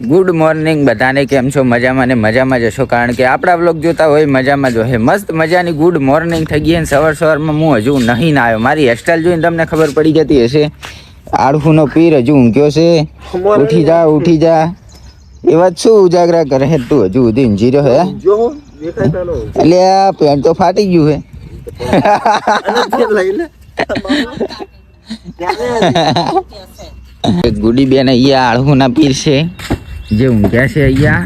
Good morning બધાને કેમ છો? મજામાં ને મજામાં જશો કારણ કે આપણા બ્લોગ જોતા હોય મજામાં જ હે મસ્ત મજાની ગુડ મોર્નિંગ થઈ ગઈ સવાર સવારમાં હું હજુ નહીં ના આવ્યો. મારી હેરસ્ટાઈલ જોઈને તમને ખબર પડી જતી હશે. આળફુનો પીર હજુ ઊંઘ્યો છે. ઉઠી જા ઉઠી જા. એ વાત શું ઉજાગરા કરે? હે તું હજુ સુધી ઊંઘી હે? જો હું. એટલે આ પેન્ટ તો ફાટી ગયું હે. ગુડી બેન અહીંયા આળહુના પીર છે. જે ઊંઘ્યા છે અહીંયા.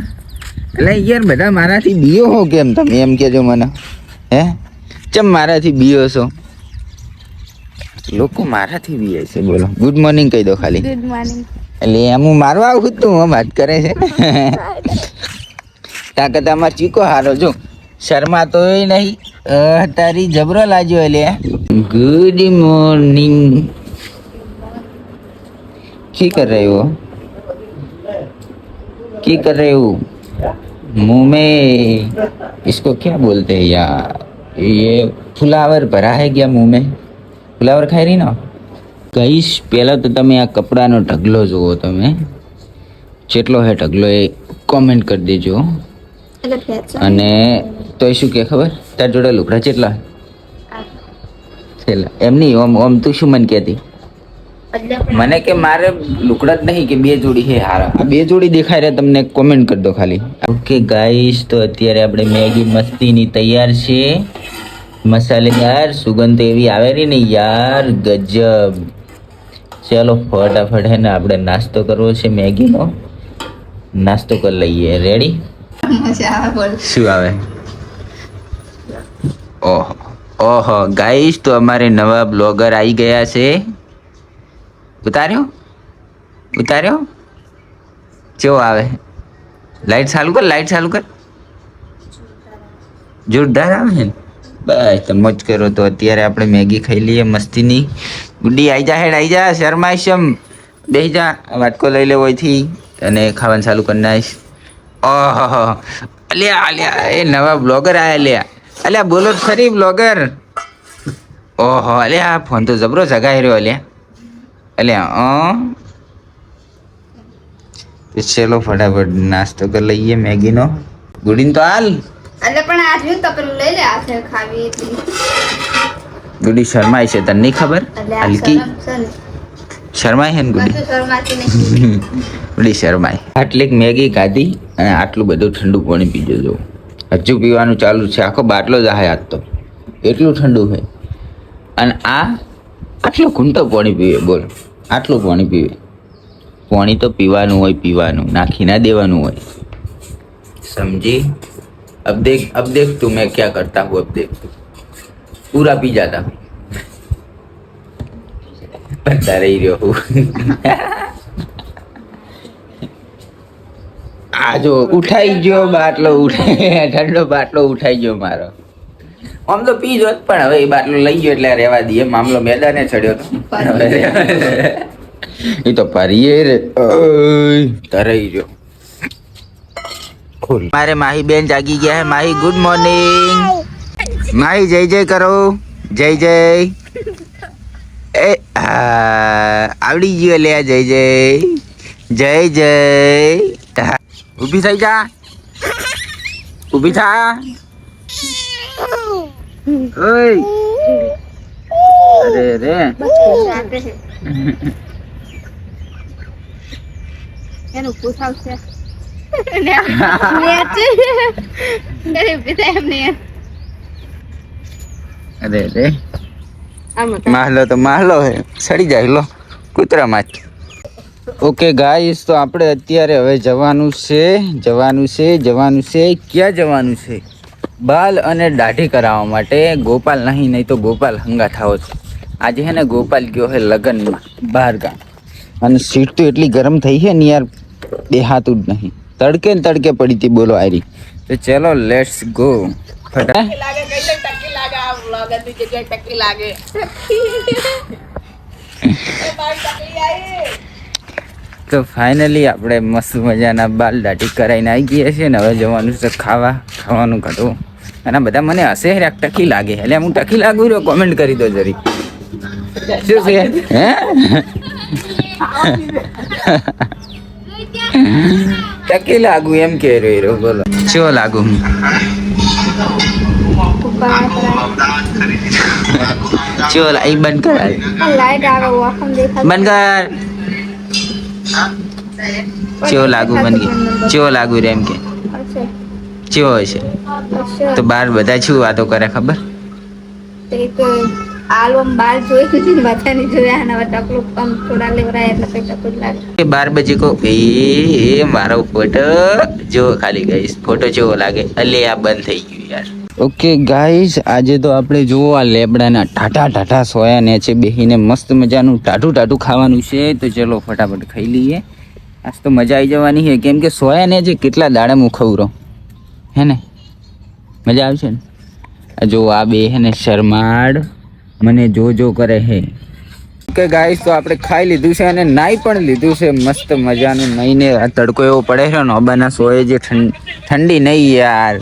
એટલે યાર બધા મારાથી બીઓ હો કેમ તમે એમ કહેજો મને હે? ચમ મારાથી બીઓ છો? લોકો મારાથી બીએ છે બોલો. ગુડ મોર્નિંગ કહી દો ખાલી. ગુડ મોર્નિંગ એટલે એમ હું મારવા આવું છું તું વાત કરે છે. તાકાત અમાર ચીકો હારો જો. શરમાતોય નહીં. તારી જબરો લાજો એટલે. ગુડ મોર્નિંગ કી કર રહ્યો? की कर रहे हो मुंह में इसको क्या बोलते हैं यार ये ફુલાવર ભરા है क्या मुंह में ફુલાવર ખાઈ રહી ને કહીશ પહેલાં તો તમે આ કપડાનો ઢગલો જુઓ તમે જેટલો હે ઢગલો એ કોમેન્ટ કરી દેજો એટલે ખેંચો અને તોય શું કે ખબર તાર જોડે લુકડા કેટલા છેલ્લા એમ નહીં ઓમ ઓમ તું શું મને કહેતી એટલે મને કે મારે લુકડા જ નહીં કે બે જોડી છે હારા. આ બે જોડી દેખાય રહ્યા તમને કોમેન્ટ કરી દો ખાલી. ઓકે ગાઈસ તો અત્યારે આપણે મેગી મસ્તીની તૈયાર છે. મસાલેદાર સુગંધ એવી આવે રહી ને યાર ગજબ. ચાલો ફટાફટ હે ને આપણે નાસ્તો કરવો છે મેગીનો. નાસ્તો કરી લઈએ. રેડી શું આવે? ઓહો. ઓહો ગાઈસ તો અમારે નવા બ્લોગર આવી ગયા છે. ઉતાર્યો? ઉતાર્યો? કેવો આવે? લાઈટ ચાલુ કર, લાઈટ ચાલુ કર. જોરદાર આવે ને. બસ મોજ કરો તો અત્યારે આપણે મેગી ખાઈ લઈએ મસ્તીની. ગુડી આઈ જા હેડ, આઈ જા શર્માશમ બેસી જા વાટકો લઈ લેવો અહીંથી અને ખાવાનું ચાલુ કરી નાખીશ. ઓહો અલ્યા અલ્યા, એ નવા બ્લોગર આવ્યા અલ્યા. અલ્યા, બોલો ખરી, બ્લોગર. ઓહો, અલ્યા, ફોન તો જબરો જગાઈ રહ્યો, અલ્યા. અલ્યા અ? ચલો ફટાફટ નાસ્તો કરી લઈએ મેગીનો. ગુડીન તો હાલ. એટલે પણ આ રહ્યું લઈ લે આખે ખાવી એટલી. ગુડી શરમાય છે તને નહીં ખબર? એટલે હલકી? શરમાય છે ને. ગુડી ગુડી શરમાય આટલીક મેગી ખાધી અને આટલું બધું ઠંડુ પાણી પીજો જો હજુ પીવાનું ચાલુ છે. આખો બાટલો જ આહે આજ તો. એટલું ઠંડુ છે. અને આ આટલો ઘૂંટો પાણી પીવે બોલ આટલું પાણી પીવે પાણી તો પીવાનું હોય પીવાનું નાખી ના દેવાનું હોય સમજી अब देख अब देख तू मैं क्या करता हूँ अब देख तू पूरा पी जाता हूँ बनता रही રહ્યો હું આ જો ઉઠાઈ ગયો બાટલો ઉઠાઈ ઠંડો બાટલો ઉઠાઈ ગયો મારો આમ તો પી જોત પણ હવે એ બાટલો લઈ ગયો એટલે રહેવા દઈએ. મામલો મેદાને ચડ્યો તો. એ તો પરીએ રે. તરાઈ ગયો. મારે માહી બેન જાગી ગયા હે. માહી ગુડ મોર્નિંગ માહી જય જય કરો. જય જય. એ હા, આવડી ગયો લે જય જય. જય જય. ઊભી ઊભી થઈ જા. ઊભી થા. ઓય. અરે રે. એનું પૂછાવશે અરે રે. માહલો તો માહલો હે. સડી જાય લો. કૂતરામાં જ ઓકે ગાઈસ તો આપણે અત્યારે હવે જવાનું છે જવાનું છે જવાનું છે. ક્યાં જવાનું છે? બાલ અને દાઢી કરાવવા માટે ગોપાલ નહીં નહીં તો ગોપાલ હંગા થાવો છે. આજે હે ને ગોપાલ ગયો હે લગ્નમાં બહાર ગામ. અને સીટ તો એટલી ગરમ થઈ છે ને યાર દેહાતું જ નહીં. તડકે ને તડકે પડી હતી બોલો આરી તો ચલો લેટ્સ ગો ફટા. તો ફાઇનલી આપણે મસ્ત મજાના બાલ દાઢી કરાવીને આવી ગયા છીએ ને હવે જવાનું છે ખાવા ખાવાનું કાઢવું અને બધા મને હશે રે ટકી લાગે એટલે હું ટકી લાગુ રહ્યો કોમેન્ટ કરી દો જરી. શું છે? હે? ટકી લાગુ એમ કે રહ્યો બોલો. ચો લાગુ? આ ચેવો બંધ કર બંધ કર. ચેવો લાગુ બંધ કે? ચેવો લાગુ રે એમ કે? ચેવો હશે? તો બાર બધા શું વાતો કરે ખબર? બાર બજે કો એ મારો ફોટો જો ખાલી ગઈશ ફોટો ચેવો લાગે? અલે આ બંધ થઈ ગયું યાર. ઓકે ગાઈસ આજે તો આપણે જુઓ આ લેબડાના ટાટા ટાટા સોયાને છે, બેહીને મસ્ત મજાનું ટાટું ટાટું ખાવાનું છે. તો ચલો ફટાફટ ખાઈ લઈએ. આજ તો મજા આવી જવાની છે. કેમ કે સોયાને છે કેટલા દાડે હું ખવરો હે ને? મજા આવશે ને? જો આ બે હે ને શરમાડ મને જો જો કરે હે. કે ગાઈસ તો આપણે ખાઈ લીધું છે અને નાઈ પણ લીધું છે. મસ્ત મજાનું નઈને. આ તડકો એવો પડે છે ને અબાના સોએ જે ઠંડ નહીં યાર.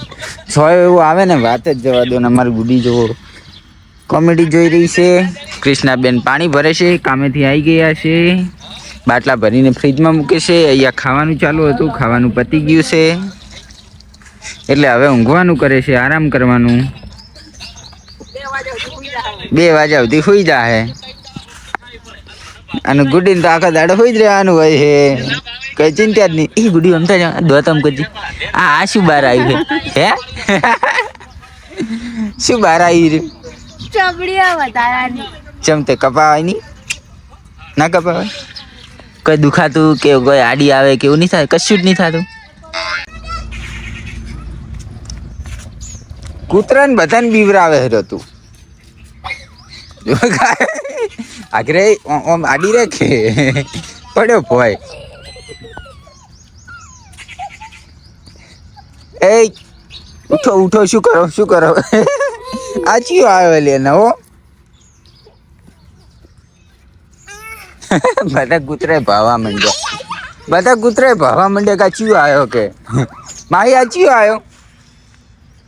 સોય એવું આવે ને, વાત જ જવા દો ને, અમારી ગુડી જોવો કોમેડી જોઈ રહી છે. કૃષ્ણાબેન પાણી ભરે છે, કામેથી આવી ગયા છે. બાટલા ભરીને ફ્રીજમાં મૂકે છે. અહીંયા ખાવાનું ચાલુ હતું, ખાવાનું પતી ગયું છે. એટલે હવે ઊંઘવાનું કરે છે, આરામ કરવાનું. બે વાગ્યા સુધી સુઈ જાહે. અને ગુડી તો આખા દાડો હોય જ રહેવાનું હોય છે કઈ ચિંતા જ નહીં. એ ગુડી અમતા થાય દોતમ કરજી. આ આ શું બહાર આવ્યું છે? હે? શું બહાર આવી રહ્યું? ચબડીયા વધારાની. ચમતે કપાવાય નહીં? ના કપાવાય? કોઈ દુખાતું કે કોઈ આડી આવે કે એવું નહીં થાય? કશું જ નહીં થતું. કૂતરાને બધાને બીવરાવે તું જો આગરે ઓમ આડી રાખે. પડ્યો ભાઈ એ ઉઠો ઉઠો, શું કરો શું કરો? આ ચિયો આવ્યો લે નવો બધા કૂતરે ભાવા માંડ્યા. બધા કૂતરે ભાવા માંડ્યા કે ચિયો આવ્યો કે? માહી આ ચિયો આવ્યો.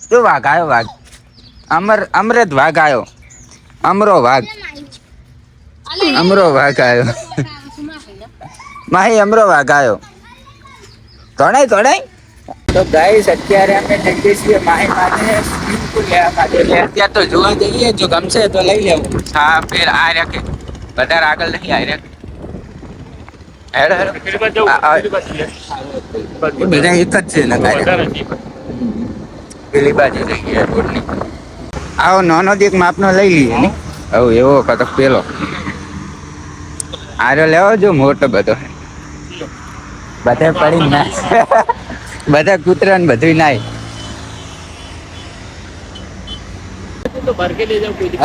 તો વાઘ આવ્યો વાઘ. અમર અમૃત વાઘ આવ્યો. અમરો વાઘ. અમરો વાઘ આવ્યો માહી અમરો વાઘ આવ્યો તોડાય તોડાય તો ગાઈસ અત્યારે અમે જઈએ છીએ માહી માટે સ્વિમિંગ પુલ લેવા માટે. એટલે અત્યારે તો જોવા જઈએ જો ગમશે તો લઈ લેવું. હા ફેર આ રાખે વધારે આગળ નહીં આ રાખે હેડો હેડો. આ- આ- એ બધા એક જ છે ને ગાડી પેલી બાજુ થઈ ગયા રોડની આવો નાનો જ એક માપનો લઈ લઈએ ને હવે એવો કાતો પેલો. આરો લેવો જો મોટો બધો. બધે પડી ના બધા કૂતરા ને બધું નાય.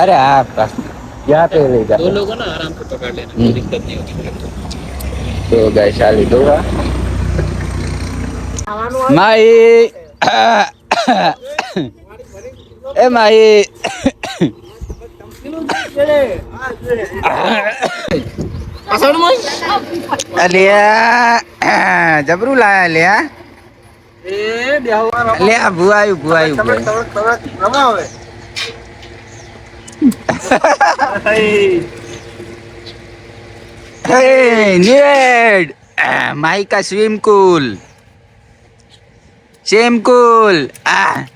અરે હા બસ. ક્યાં પે લઈ જા તો ગાય ચાલી દો માઈ. એ માઈ. Pasal mo? Alia. Jabrula Alia. Eh, dia hawa. Alia buayu buaya Tabak tabak tabak. Nama we. Hey, Maika swim cool. Swim cool. Ah.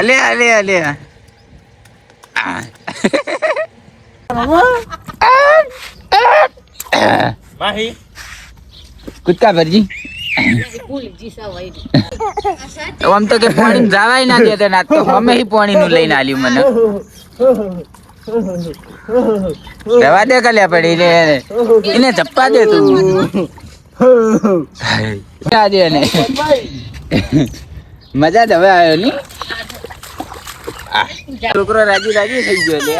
Alia Alia Alia. Ah. ah. કૂદકા ભરજી. આમ તો કે પાણી જવાય ના દે ના તો અમે હી પાણી નું લઈને આલ્યું મને. રવા દે કલ્યા પડી એને ચપ્પા દે તું. આ દે ને મજા જ હવે આવ્યો ની. આ, છોકરો રાજી રાજી થઈ ગયો લે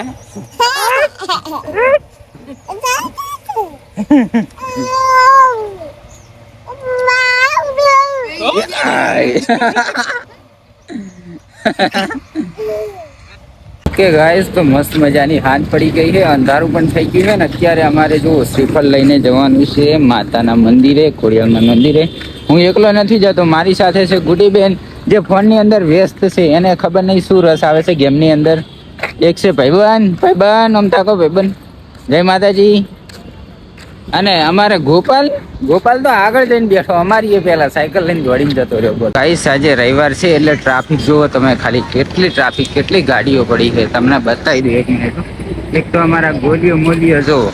કે ગાઈસ તો મસ્ત મજાની હાથ પડી ગઈ છે. અંધારું પણ થઈ ગયું છે ને અત્યારે અમારે જો શ્રીફળ લઈને જવાનું છે માતાના મંદિરે ખોડિયાલના મંદિરે. હું એકલો નથી જતો, મારી સાથે છે ગુડીબેન, જે ફોનની અંદર વ્યસ્ત છે, એને ખબર નહીં શું રસ આવે છે ગેમની અંદર. એક છે ભાઈબંધ ભાઈબંધ અમતા કહો ભાઈબંધ. જય માતાજી. અને અમારે ગોપાલ ગોપાલ તો આગળ જઈને બેઠો, અમારી એ પેલા સાયકલ લઈને દોડીને જતો રહ્યો ગાઈસ આજે રવિવાર છે એટલે ટ્રાફિક જુઓ તમે ખાલી, કેટલી ટ્રાફિક, કેટલી ગાડીઓ પડી છે, તમને બતાવી દઉં એક મિનિટ એક તો અમારા ગોલીઓ મોલીઓ જુઓ